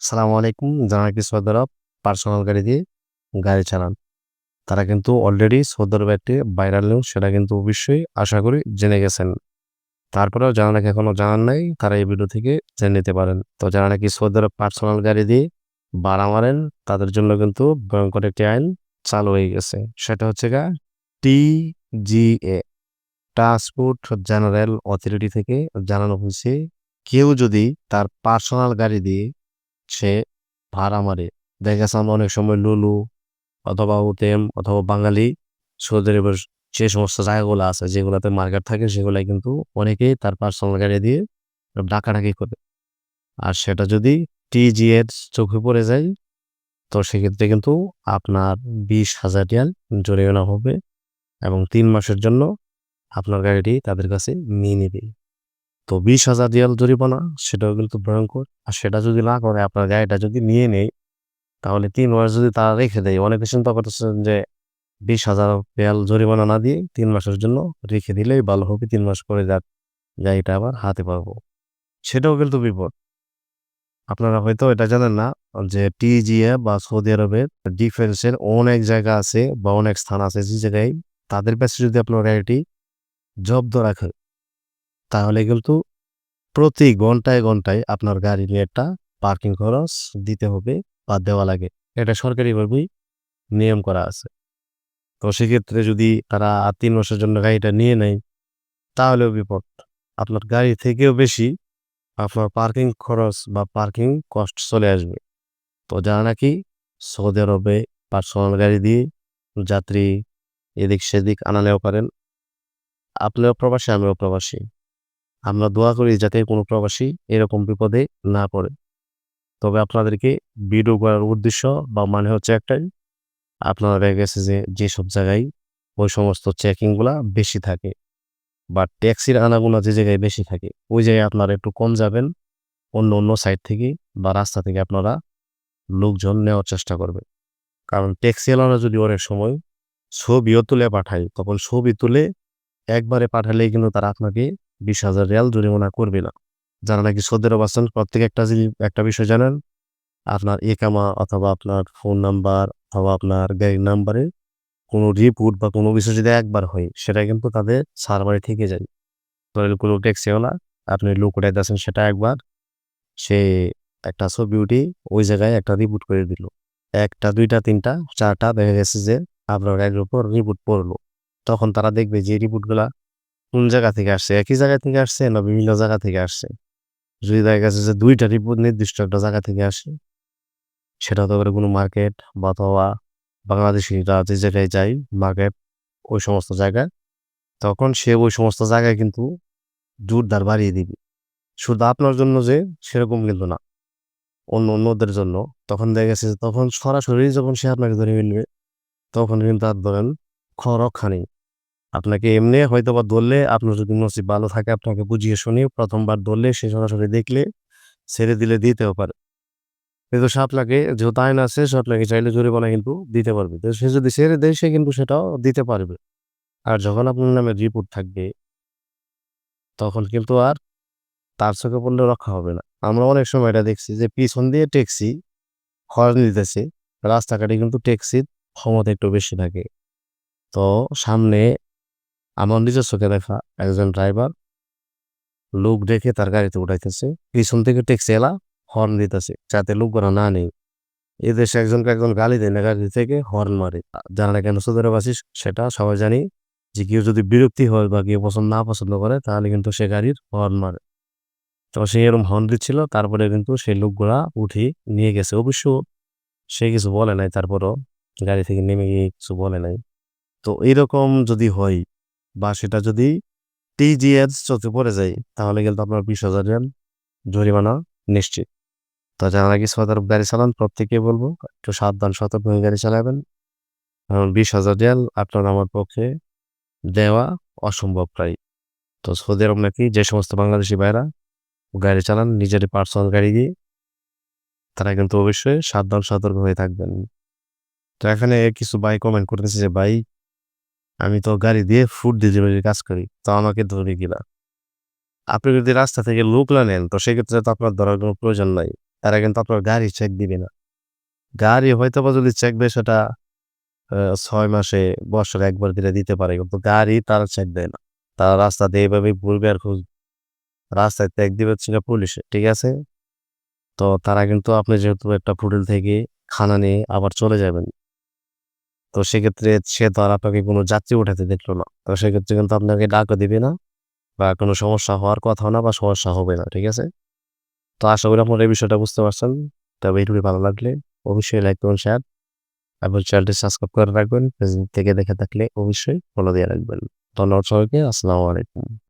সালামু আলাইকুম। যারা নাকি সৌদি আরব পার্সোনাল গাড়ি দিয়ে গাড়ি চালান। তারা কিন্তু অলরেডি সৌদি আরব একটি ভাইরাল নিউজ সেটা কিন্তু অবশ্যই আশা করি জেনে গেছেন। তারপরেও যারা নাকি এখনও জানান নাই, তারা এই ভিডিও থেকে জেনে নিতে পারেন। তো যারা নাকি সৌদি আরব পার্সোনাল গাড়ি দিয়ে ভাড়া মারেন, তাদের জন্য কিন্তু ভয়ঙ্কর একটি আইন চালু হয়ে গেছে। সেটা হচ্ছে গা টিজিএ ট্রান্সপোর্ট জেনারেল অথরিটি থেকে জানানো হয়েছে, কেউ যদি তার পার্সোনাল গাড়ি দিয়ে সে ভাড়া মারে দেখা গেছে আমরা অনেক সময় লুলু অথবা উটেম অথবা বাঙালি সৌদি আরবের যে সমস্ত জায়গাগুলো আছে, যেগুলোতে মার্কেট থাকে সেগুলাই কিন্তু অনেকেই তার পার্সোনাল গাড়ি দিয়ে ডাকাডাকি করে। আর সেটা যদি টিজিএর চোখে পড়ে যায়, তো সেক্ষেত্রে কিন্তু আপনার বিশ হাজার রিয়াল জরিমানা হবে এবং তিন মাসের জন্য আপনার গাড়িটি তাদের কাছে নিয়ে নেবে তো বিশ হাজার রিয়াল জরিমানা, সেটাও কিন্তু ভয়ঙ্কর। আর সেটা যদি না করে, আপনার গাড়িটা যদি নিয়ে নেয় তাহলে তিন মাস যদি তারা রেখে দেয়, অনেকে চিন্তা করতেছেন যে বিশ হাজার রিয়াল জরিমানা না দিয়ে তিন মাসের জন্য রেখে দিলেই ভালো হবে, তিন মাস পরে যাক, গাড়িটা আবার হাতে পারব সেটাও কিন্তু বিপদ। আপনারা হয়তো এটা জানেন না যে টিজিএ বা সৌদি আরবের ডিফেন্সের অনেক জায়গা আছে বা অনেক স্থান আছে যে জায়গায় তাদের কাছে যদি আপনার গাড়িটি জব্দ রাখে তাহলে কিন্তু প্রতি ঘন্টায় ঘন্টায় আপনার গাড়ি নিয়ে একটা পার্কিং খরচ দিতে হবে বা দেওয়া লাগে। এটা সরকারিভাবেই নিয়ম করা আছে। তো সেক্ষেত্রে যদি তারা তিন মাসের জন্য গাড়িটা নিয়ে নেয়, তাহলেও বিপদ। আপনার গাড়ি থেকেও বেশি আপনার পার্কিং খরচ বা পার্কিং কস্ট চলে আসবে। তো যারা নাকি সৌদি আরবে পার্সোনাল গাড়ি দিয়ে যাত্রী এদিক সেদিক আনা নেওয়া করেন, আপনিও প্রবাসী, আমিও প্রবাসী। আমরা দোয়া করি যাতে কোনো প্রবাসী এরকম বিপদে না পড়ে। তবে আপনাদেরকে ভিডিও করার উদ্দেশ্য বা মানে হচ্ছে একটাই, আপনারা দেখা গেছে যে যেসব জায়গায় ওই সমস্ত চেকিংগুলা বেশি থাকে বা ট্যাক্সির আনাগুনা যে জায়গায় বেশি থাকে, ওই জায়গায় আপনারা একটু কম যাবেন, অন্য অন্য সাইড থেকে বা রাস্তা থেকে আপনারা লোকজন নেওয়ার চেষ্টা করবে কারণ ট্যাক্সি ট্যাক্সিওয়ালারা যদি অনেক সময় ছবিও তুলে পাঠায়, তখন ছবি তুলে একবারে পাঠালেই কিন্তু তারা আপনাকে বিশ হাজার রিয়াল জরিমানা করবে না। যারা নাকি সৌদি আরব আছেন, প্রত্যেক একটা একটা বিষয় জানেন, আপনার একামা অথবা আপনার ফোন নাম্বার অথবা আপনার গাড়ির নাম্বারে কোনো রিপোর্ট বা কোনো বিষয় যদি একবার হয়, সেটা কিন্তু তাদের সার্ভারে থেকে যায়। ধরেন কোনো ট্যাক্সিওয়ালা আপনি লোক উঠাইতেছেন সেটা একবার, সে একটা ছবি উঠে ওই জায়গায় একটা রিপোর্ট করে দিল। একটা, দুইটা, তিনটা, চারটা, দেখা গেছে যে আপনার গাড়ির উপর রিপোর্ট পড়ল। তখন তারা দেখবে যে রিপোর্টগুলা কোন জায়গা থেকে আসছে? একই জায়গা থেকে আসছে না বিভিন্ন জায়গা থেকে আসছে? যদি দেখা গেছে যে দুইটা রিপোর্ট নির্দিষ্ট একটা জায়গা থেকে আসে, সেটা হতে পারে কোনো মার্কেট বা অথবা বাংলাদেশিরা যে জায়গায় যায় মার্কেট ওই সমস্ত জায়গায়, তখন সে ওই সমস্ত জায়গায় কিন্তু জোরদার বাড়িয়ে দিবে। শুধু আপনার জন্য যে সেরকম কিন্তু না, অন্য অন্যদের জন্য। তখন দেখা গেছে তখন সরাসরি যখন সে আপনাকে ধরে মিলবে তখন কিন্তু আর ধরেন রক্ষা নেই। আপনাকে এমনি হয়তো বা ধরলে আপনার যদি নসিব ভালো থাকে, আপনাকে বুঝিয়ে শুনিয়ে প্রথমবার ধরলে সে সরাসরি দেখলে ছেড়ে দিলে দিতেও পারে। কিন্তু সে আপনাকে যেহেতু আইন আছে সে আপনাকে চাইলে জরিমানা কিন্তু দিতে পারবে। তো সে যদি ছেড়ে দেয়, সে কিন্তু সেটাও দিতে পারবে। আর যখন আপনার নামে রিপোর্ট থাকবে, তখন কিন্তু আর তার চোখে পড়লে রক্ষা হবে না। আমরা অনেক সময় এটা দেখছি যে পিছন দিয়ে ট্যাক্সি হর্ন দিতেছে, রাস্তাঘাটে কিন্তু ট্যাক্সির ক্ষমতা একটু বেশি থাকে। তো সামনে আমার নিজের চোখে দেখা একজন ড্রাইভার লোক দেখে তার গাড়িতে উঠাইতেছে, পিছন থেকে ট্যাক্সি এলা হর্ন দিতেছে, যাতে লোকগুলো না নেই এদেশে একজনকে একজন গালি দেয় না গাড়ি থেকে হর্ন মারে। জানা না কেন সৌদি আছিস সেটা সবাই জানি যে কেউ যদি বিরক্তি হয় বা কেউ পছন্দ না পছন্দ করে, তাহলে কিন্তু সে গাড়ির হর্ন মারে। তো সে এরকম হর্ন দিচ্ছিল, তারপরে কিন্তু সেই লোকগুলা উঠে নিয়ে গেছে। অবশ্য সে কিছু বলে নাই, তারপরও গাড়ি থেকে নেমে গিয়ে কিছু বলে নাই। তো এইরকম যদি হয় বা সেটা যদি টিজিএস চোখে পড়ে যায়, তাহলে কিন্তু আপনার বিশ হাজার জরিমানা নিশ্চিত। তো যারা সৌদি আরব গাড়ি চালান প্রত্যেকে বলব, একটু সাবধান, সতর্ক হয়ে গাড়ি চালাবেন। কারণ বিশ হাজার রিয়াল আপনার আমার পক্ষে দেওয়া অসম্ভব প্রায়। তো সৌদি আরব নাকি যে সমস্ত বাংলাদেশি ভাইরা গাড়ি চালান, নিজের পার্সোনাল গাড়ি দিয়ে, তারা কিন্তু অবশ্যই সাবধান, সতর্ক হয়ে থাকবেন। তো এখানে কিছু ভাই কমেন্ট করতেছে যে, ভাই আমি তো গাড়ি দিয়ে ফুড ডেলিভারির কাজ করি, তো আমাকে ধরে কিনা আপনি যদি রাস্তা থেকে লোকলা নেন, তো সেক্ষেত্রে তো আপনার ধরার কোনো প্রয়োজন নাই। তারা কিন্তু আপনার গাড়ি চেক দিবে না। গাড়ি হয়তো বা যদি চেক দেয়, সেটা ছয় মাসে, বছরে একবার দিলে দিতে পারে, কিন্তু গাড়ি তারা চেক দেয় না। তারা রাস্তা দিয়ে এভাবে ঘুরবে আর খুঁজবে রাস্তায় চেক দিবে ছিল পুলিশে ঠিক আছে? তো তারা কিন্তু আপনি যেহেতু একটা হোটেল থেকে খানা নিয়ে আবার চলে যাবেন। তো সেক্ষেত্রে সে তো আর আপনাকে কোনো যাত্রী উঠাতে দেখল না। তো সেক্ষেত্রে কিন্তু আপনাকে ডাকও দিবে না বা কোনো সমস্যা হওয়ার কথা না বা সমস্যা হবে না, ঠিক আছে? তো আশা করি আপনারা এই বিষয়টা বুঝতে পারছেন। তবে এইটুকু ভালো লাগলে অবশ্যই লাইক করুন, শেয়ার এবং চ্যানেলটি সাবস্ক্রাইব করে রাখবেন। ফেসবুক থেকে দেখে থাকলে অবশ্যই ফলো দিয়ে রাখবেন। ধন্যবাদ সবাইকে, আসসালামু আলাইকুম।